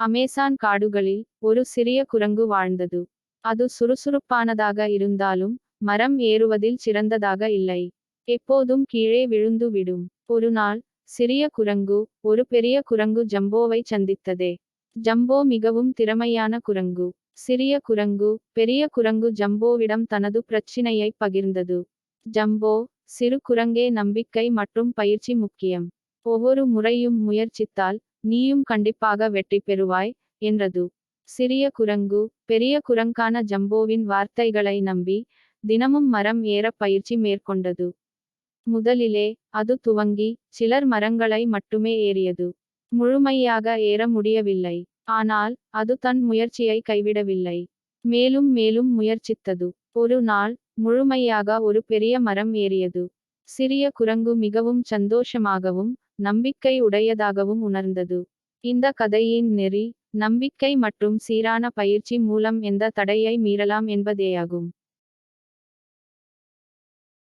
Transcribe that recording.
Amazon காடுகளில் ஒரு சிறிய குரங்கு வாழ்ந்தது. அது சுறுசுறுப்பானதாக இருந்தாலும் மரம் ஏறுவதில் சிறந்ததாக இல்லை. எப்போதும் கீழே விழுந்து விடும். ஒரு நாள் சிறிய குரங்கு ஒரு பெரிய குரங்கு ஜம்போவை சந்தித்ததே. ஜம்போ மிகவும் திறமையான குரங்கு. சிறிய குரங்கு பெரிய குரங்கு ஜம்போவிடம் தனது பிரச்சினையை பகிர்ந்தது. ஜம்போ சிறு குரங்கே நம்பிக்கை மற்றும் பயிற்சி முக்கியம். ஒவ்வொரு முறையும் முயற்சித்தால் நீயும் கண்டிப்பாக வெற்றி பெறுவாய் என்றது. சிறிய குரங்கு பெரிய குரங்கான ஜம்போவின் வார்த்தைகளை நம்பி தினமும் மரம் ஏற பயிற்சி மேற்கொண்டது. முதலிலே அது துவங்கி சிலர் மரங்களை மட்டுமே ஏறியது. முழுமையாக ஏற முடியவில்லை. ஆனால் அது தன் முயற்சியை கைவிடவில்லை. மேலும் மேலும் முயற்சித்தது. ஒரு நாள் முழுமையாக ஒரு பெரிய மரம் ஏறியது. சிறிய குரங்கு மிகவும் சந்தோஷமாகவும் நம்பிக்கை உடையதாகவும் உணர்ந்தது. இந்த கதையின் நெறி நம்பிக்கை மற்றும் சீரான பயிற்சி மூலம் எந்த தடையை மீறலாம் என்பதேயாகும்.